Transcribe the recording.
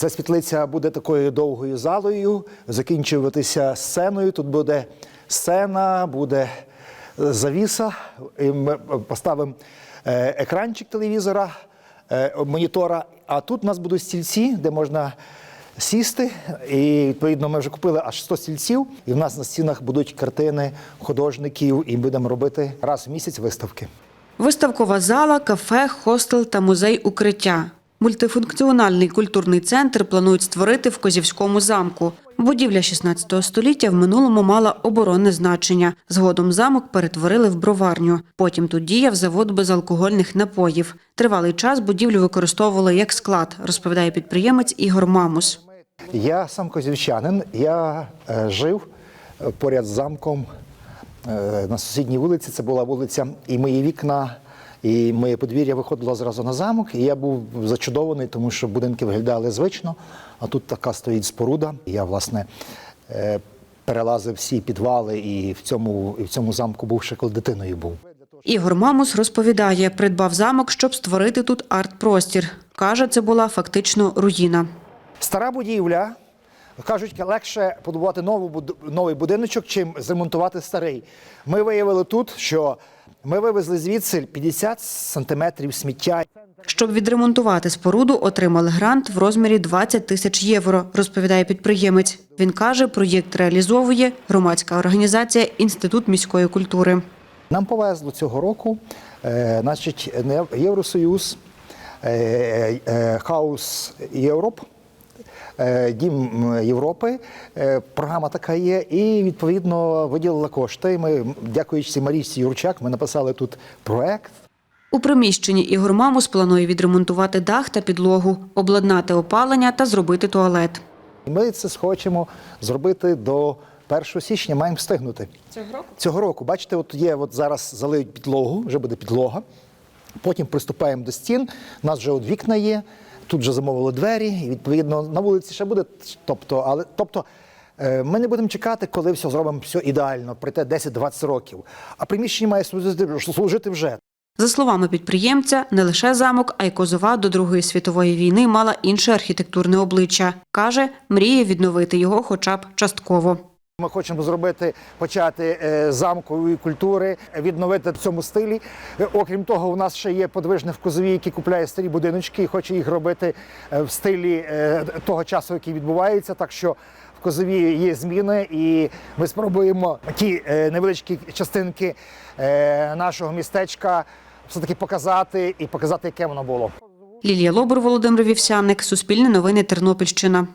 Ця світлиця буде такою довгою залою, закінчуватися сценою. Тут буде сцена, буде е, завіса. І ми поставимо е, екранчик телевізора, е, монітора. А тут у нас будуть стільці, де можна сісти. І відповідно ми вже купили аж 100 стільців. І в нас на стінах будуть картини художників, і будемо робити раз в місяць виставки. Виставкова зала, кафе, хостел та музей укриття. Мультифункціональний культурний центр планують створити в Козівському замку. Будівля 16 століття в минулому мала оборонне значення. Згодом замок перетворили в броварню. Потім тут діяв завод безалкогольних напоїв. Тривалий час будівлю використовували як склад, розповідає підприємець Ігор Мамус. Я сам козівчанин. Я е, жив е, поряд з замком е, на сусідній вулиці. Це була вулиця, і мої вікна, і моє подвір'я виходило зразу на замок. І я був зачудований, тому що будинки виглядали звично, а тут така стоїть споруда. Я, власне, е, перелазив всі підвали, і в цьому, і в цьому замку був ще коли дитиною був. Ігор Мамус розповідає, придбав замок, щоб створити тут арт-простір. Каже, це була фактично руїна. Стара будівля. Кажуть, легше побудувати нову, новий будиночок, чим зремонтувати старий. Ми виявили тут, що ми вивезли звідси 50 сантиметрів сміття. Щоб відремонтувати споруду, отримали грант в розмірі 20 тисяч євро, розповідає підприємець. Він каже, проєкт реалізовує громадська організація Інститут міської культури. Нам повезло цього року, е, значить, Євросоюз, е, е, Хаус Європ, Дім Європи. е, Програма така є, і відповідно виділила кошти. Ми, дякуючи Марійці Юрчак, ми написали тут проект. У приміщенні Ігор Мамус планує відремонтувати дах та підлогу, обладнати опалення та зробити туалет. Ми це хочемо зробити до 1 січня, маємо встигнути. Цього року? Цього року. Бачите, от є, от зараз залиють підлогу, вже буде підлога. Потім приступаємо до стін. У нас вже от вікна є, тут вже замовили двері, і відповідно на вулиці ще буде. Тобто, але, тобто е, ми не будемо чекати, коли все зробимо все ідеально, пройде 10-20 років. А приміщення має служити вже. За словами підприємця, не лише замок, а й Козова до Другої світової війни мала інше архітектурне обличчя. Каже, мріє відновити його хоча б частково. Ми хочемо зробити, почати е, замкової культури, відновити в цьому стилі. Е, Окрім того, у нас ще є подвижник в Козові, який купляє старі будиночки і хоче їх робити е, в стилі того часу, який відбувається. Так що в Козові є зміни, і ми спробуємо ті невеличкі частинки нашого містечка все-таки показати і показати, яке воно було. Лілія Лобур, Володимир Вівсяник, Суспільне новини, Тернопільщина.